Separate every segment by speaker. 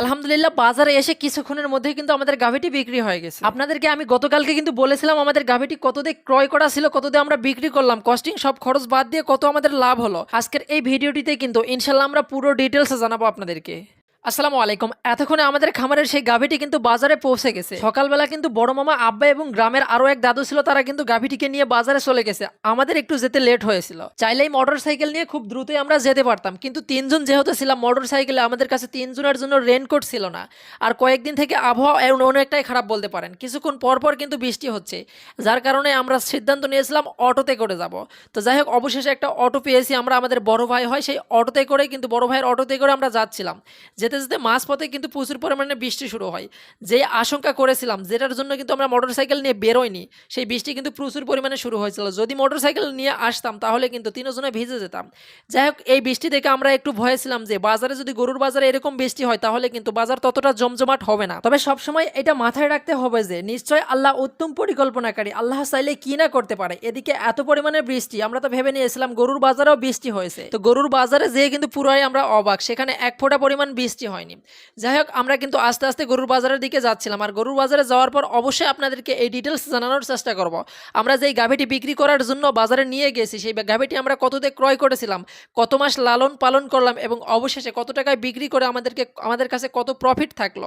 Speaker 1: আলহামদুলিল্লাহ বাজারে এসে কিছুক্ষণের মধ্যে কিন্তু আমাদের গাভিটি বিক্রি হয়ে গেছে। আপনাদেরকে আমি গতকালকে কিন্তু বলেছিলাম আমাদের গাভিটি কত দিয়ে ক্রয় করা ছিল কত দিয়ে আমরা বিক্রি করলাম কস্টিং সব খরচ বাদ দিয়ে কত আমাদের লাভ হলো। আজকের এই ভিডিওটিতে কিন্তু ইনশাল্লাহ আমরা পুরো ডিটেলসে জানাব আপনাদেরকে। আসসালামু আলাইকুম। এতক্ষণে আমাদের খামারের সেই গাভিটি কিন্তু বাজারে পৌঁছে গেছে। সকালবেলা কিন্তু বড় মামা, আব্বা এবং গ্রামের আরও এক দাদু ছিল, তারা কিন্তু গাভিটিকে নিয়ে বাজারে চলে গেছে। আমাদের একটু যেতে লেট হয়েছিল। চাইলেই মোটর সাইকেল নিয়ে খুব দ্রুতই আমরা যেতে পারতাম। কিন্তু তিনজন যেহেতু ছিলাম মোটর সাইকেলে আমাদের কাছে তিনজনের জন্য রেনকোট ছিল না। আর কয়েকদিন থেকে আবহাওয়া অনেকটাই খারাপ বলতে পারেন। কিছুক্ষণ পর পর কিন্তু বৃষ্টি হচ্ছে। যার কারণে আমরা সিদ্ধান্ত নিয়েছিলাম অটোতে করে যাব। তো যাই হোক, অবশেষে একটা অটো পেয়েছি আমরা, আমাদের বড় ভাই হয়, সেই অটোতে করে কিন্তু, বড় ভাইয়ের অটোতে করে আমরা যাচ্ছিলাম। যেতে যেতে মাঝপথে কিন্তু প্রচুর পরিমাণে বৃষ্টি শুরু হয়। যে আশঙ্কা করেছিলাম, যেটার জন্য কিন্তু আমরা মোটরসাইকেল নিয়ে বেরোয়নি সেই বৃষ্টি কিন্তু প্রচুর পরিমাণে শুরু হয়েছিল। যদি মোটরসাইকেল নিয়ে আসতাম, তাহলে কিন্তু তিনজনে ভিজে যেতাম। যাই হোক, এই বৃষ্টি দেখে আমরা একটু ভয়ে ছিলাম যে, বাজারে যদি গরুর বাজারে এরকম বৃষ্টি হয়, তাহলে কিন্তু বাজার ততটা জমজমাট হবে না। তবে সবসময় এটা মাথায় রাখতে হবে যে, নিশ্চয় আল্লাহ উত্তম পরিকল্পনাকারী, আল্লাহ চাইলে কি না করতে পারে। এদিকে এত পরিমাণে বৃষ্টি, আমরা তো ভেবে নিয়েছিলাম গরুর বাজারেও বৃষ্টি হয়েছে। তো গরুর বাজারে যেয়ে কিন্তু পুরাই আমরা অবাক, সেখানে এক ফোঁটা পরিমাণ বৃষ্টি হয়নি। যাই হোক আমরা কিন্তু আস্তে আস্তে গরুর বাজারের দিকে যাচ্ছিলাম। আর গরুর বাজারে যাওয়ার পর অবশ্যই আপনাদেরকে এই ডিটেলস জানানোর চেষ্টা করব। আমরা যেই গাভীটি বিক্রি করার জন্য বাজারে নিয়ে গেছি, সেই গাভীটি আমরা কততে ক্রয় করেছিলাম, কত মাস লালন পালন করলাম এবং অবশেষে কত টাকায় বিক্রি করে আমাদেরকে, আমাদের কাছে কত প্রফিট থাকল,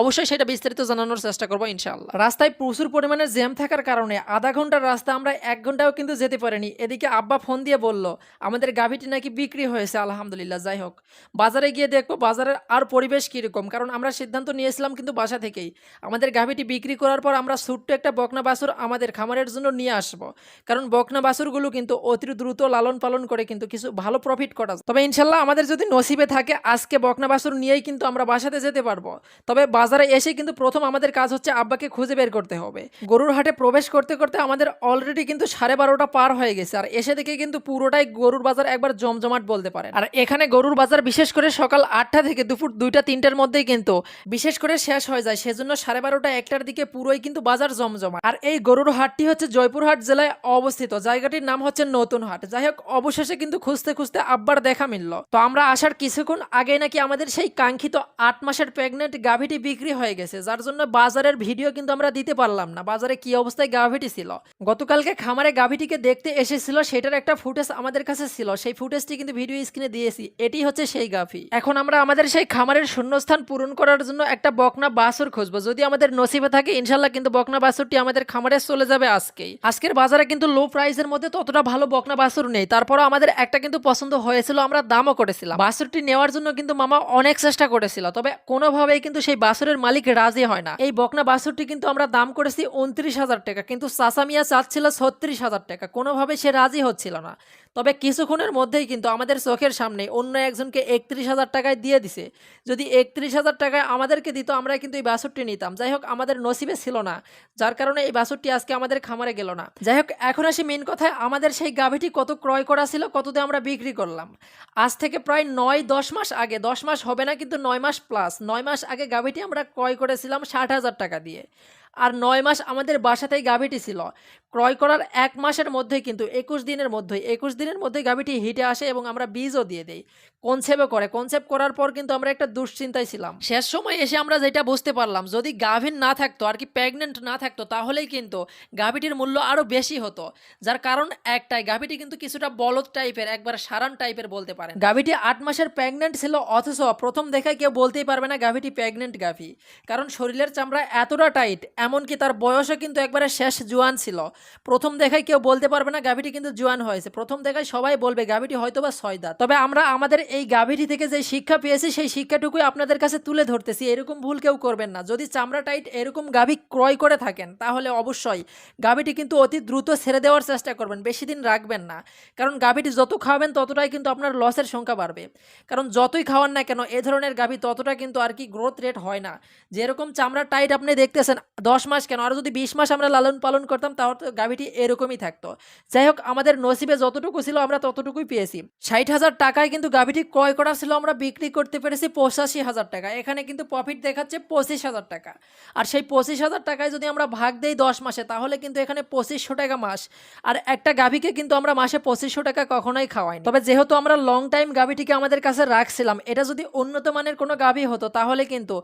Speaker 1: অবশ্যই সেটা বিস্তারিত জানানোর চেষ্টা করব ইনশাল্লাহ রাস্তায় প্রচুর পরিমাণে জ্যাম থাকার কারণে আধা ঘণ্টার রাস্তা আমরা এক ঘন্টাও কিন্তু যেতে পারিনি। এদিকে আব্বা ফোন দিয়ে বলল, আমাদের গাভীটি নাকি বিক্রি হয়েছে, আলহামদুলিল্লাহ, যাই হোক। বাজারে গিয়ে দেখব, বাজারের আর পরিবেশ কীরকম? কারণ আমরা সিদ্ধান্ত নিয়েছিলাম কিন্তু বাসা থেকেই। আমাদের গাভীটি বিক্রি করার পর আমরা ছোট্ট একটা বকনা বাছুর আমাদের খামারের জন্য নিয়ে আসব। কারণ বকনা বাছুরগুলো কিন্তু অতি দ্রুত লালন পালন করে কিন্তু কিছু ভালো প্রফিট করা তবে ইনশাল্লাহ আমাদের যদি নসিবে থাকে, আজকে বকনা বাছুর নিয়েই কিন্তু আমরা বাসাতে যেতে পারব। তবে বাজারে এসে কিন্তু প্রথম আমাদের কাজ হচ্ছে আব্বাকে খুঁজে বের করতে হবে। গরুর হাটে প্রবেশ করতে করতে আমাদের অলরেডি কিন্তু সাড়ে বারোটা পার হয়ে গেছে। আর এসে দেখে কিন্তু পুরোটাই গরুর বাজার একবার জমজমাট বলতে পারে আর এখানে গরুর বাজার বিশেষ করে সকাল আটটা থেকে দুপুর দুইটা তিনটার মধ্যেই কিন্তু বিশেষ করে শেষ হয়ে যায়। সেজন্য সাড়ে বারোটা একটার দিকে পুরোই কিন্তু বাজার জমজমা আর এই গরুর হাটটি হচ্ছে জয়পুরহাট জেলায় অবস্থিত। জায়গাটির নাম হচ্ছে নতুন হাট যাই হোক, অবশেষে কিন্তু খুঁজতে খুঁজতে আব্বার দেখা মিলল। তো আমরা আসার কিছুক্ষণ আগে নাকি আমাদের সেই কাঙ্ক্ষিত আট মাসের প্রেগনেন্ট গাভীটি বিক্রি হয়ে গেছে, যার জন্য বাজারের ভিডিও কিন্তু আমরা দিতে পারলাম না। বাজারে কি অবস্থায় গাভীটি ছিল? গতকালকে খামারে গাভীটিকে দেখতে এসেছিল, সেটার একটা ফুটেজ আমাদের কাছে ছিল। সেই ফুটেজটি কিন্তু ভিডিও স্ক্রিনে দিয়েছি। এটি হচ্ছে সেই গাভী। এখন আমরা আমাদের সেই খামারের শূন্যস্থান পূরণ করার জন্য একটা বকনা বাছুর খুঁজবো। যদি আমাদের নসিবে থাকে, ইনশাল্লাহ কিন্তু বকনা বাছুরটি আমাদের খামারে চলে যাবে আজকেই। আজকের বাজারে কিন্তু লো প্রাইসের মধ্যে ততটা ভালো বকনা বাছুর নেই। তারপরও আমাদের একটা কিন্তু পছন্দ হয়েছিল, আমরা দামও করেছিলাম। বাছুরটি নেওয়ার জন্য কিন্তু মামা অনেক চেষ্টা করেছিল, তবে কোনোভাবেই কিন্তু সেই বাছুরের মালিক রাজি হয় না। এই বকনা বাছুরটি কিন্তু আমরা দাম করেছি উনত্রিশ হাজার টাকা, কিন্তু সাসামিয়া চাচ্ছিল ছত্রিশ হাজার টাকা কোনোভাবে সে রাজি হচ্ছিল না। তবে কিছুক্ষণের মধ্যেই কিন্তু আমাদের চোখের সামনে অন্য একজনকে একত্রিশ হাজার টাকায় দিয়ে দিছে। যদি একত্রিশ হাজার টাকায় আমাদেরকে দিত আমরা কিন্তু এই বাছুরটি নিতাম। যাই হোক, আমাদের নসিবে ছিল না। যার কারণে এই বাছুরটি আজকে আমাদের খামারে গেল না। যাই হোক, এখন আসি মেন কথায়। আমাদের সেই গাভীটি কত ক্রয় করা ছিল, কততে আমরা বিক্রি করলাম? আজ থেকে প্রায় নয়, দশ মাস আগে, দশ মাস হবে না, কিন্তু নয় মাস প্লাস নয় মাস আগে গাভীটি আমরা ক্রয় করেছিলাম ষাট হাজার টাকা দিয়ে। আর নয় মাস আমাদের বাসাতেই গাভীটি ছিল। ক্রয় করার এক মাসের মধ্যেই কিন্তু একুশ দিনের মধ্যেই, একুশ দিনের মধ্যেই গাভীটি হিটে আসে এবং আমরা বীজও দিয়ে দিই। কনসেপ্টও করে। কনসেপ্ট করার পর কিন্তু আমরা একটা দুশ্চিন্তায় ছিলাম। শেষ সময় এসে আমরা যেটা বুঝতে পারলাম, যদি গাভীর না থাকতো, আর কি প্রেগনেন্ট না থাকতো, তাহলেই কিন্তু গাভীটির মূল্য আরও বেশি হতো। যার কারণ একটাই, গাভীটি কিন্তু কিছুটা বলদ টাইপের একবার সারান টাইপের বলতে পারেন। গাভীটি আট মাসের প্রেগনেন্ট ছিল, অথচ প্রথম দেখায় কেউ বলতেই পারবে না গাভীটি প্রেগনেন্ট গাভী। কারণ শরীরের চামড়া এতটা টাইট এমনকি তার বয়সও কিন্তু একবারে শেষ জোয়ান ছিল। প্রথম দেখায় কেউ বলতে পারবে না গাভীটি কিন্তু জোয়ান হয়েছে। প্রথম দেখায় সবাই বলবে গাভীটি হয়তো বা ছয় দাঁত তবে আমরা আমাদের এই গাভীটি থেকে যে শিক্ষা পেয়েছি, সেই শিক্ষাটুকুই আপনাদের কাছে তুলে ধরতেছি। এরকম ভুল কেউ করবেন না। যদি চামড়া টাইট এরকম গাভী ক্রয় করে থাকেন, তাহলে অবশ্যই গাভীটি কিন্তু অতি দ্রুত ছেড়ে দেওয়ার চেষ্টা করবেন। বেশি দিন রাখবেন না। কারণ গাভীটি যত খাওয়াবেন, ততটাই কিন্তু আপনার লসের সংখ্যা বাড়বে। কারণ যতই খাওয়ান না কেন, এ ধরনের গাভী ততটা কিন্তু আর কি গ্রোথ রেট হয় না। যেরকম চামড়া টাইট আপনি দেখতেছেন, দশ দশ মাস কেন? আরও যদি বিশ মাস আমরা লালন পালন করতাম তাহলে তো গাভীটি এরকমই থাকতো। যাই হোক, আমাদের নসিবে যতটুকু ছিল, আমরা ততটুকুই পেয়েছি। ষাট হাজার টাকায় কিন্তু গাভীটি ক্রয় করা ছিল, আমরা বিক্রি করতে পেরেছি পঁচাশি হাজার টাকা। এখানে কিন্তু প্রফিট দেখাচ্ছে পঁচিশ হাজার টাকা। আর সেই পঁচিশ হাজার টাকায় যদি আমরা ভাগ দেই দশ মাসে, তাহলে কিন্তু এখানে পঁচিশশো টাকা মাস। আর একটা গাভীকে কিন্তু আমরা মাসে পঁচিশশো টাকা কখনোই খাওয়াই তবে যেহেতু আমরা লং টাইম গাভীটিকে আমাদের কাছে রাখছিলাম, এটা যদি উন্নত মানের কোনো গাভী হতো, তাহলে কিন্তু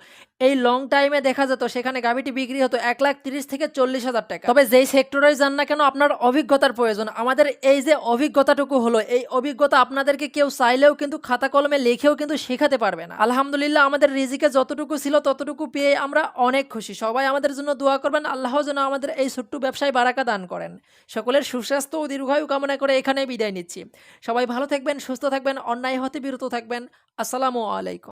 Speaker 1: এই লং টাইমে দেখা যেত, সেখানে গাভীটি বিক্রি হতো এক লাখ তিরিশ থেকে চল্লিশ হাজার টাকা। তবে যেই সেক্টরে যান না কেন, আপনার অভিজ্ঞতার প্রয়োজন। আমাদের এই যে অভিজ্ঞতাটুকু হলো, এই অভিজ্ঞতা আপনাদেরকে কেউ চাইলেও কিন্তু খাতা কলমে লিখেও কিন্তু শেখাতে পারবে না। আলহামদুলিল্লাহ, আমাদের রিজিকে যতটুকু ছিল ততটুকু পেয়ে আমরা অনেক খুশি। সবাই আমাদের জন্য দোয়া করবেন, আল্লাহ যেন আমাদের এই ছোট্ট ব্যবসায় বারাকা দান করেন। সকলের সুস্বাস্থ্য ও দীর্ঘায়ু কামনা করে এখানেই বিদায় নিচ্ছি। সবাই ভালো থাকবেন, সুস্থ থাকবেন, অন্যায় হতে বিরত থাকবেন। আসসালামু আলাইকুম।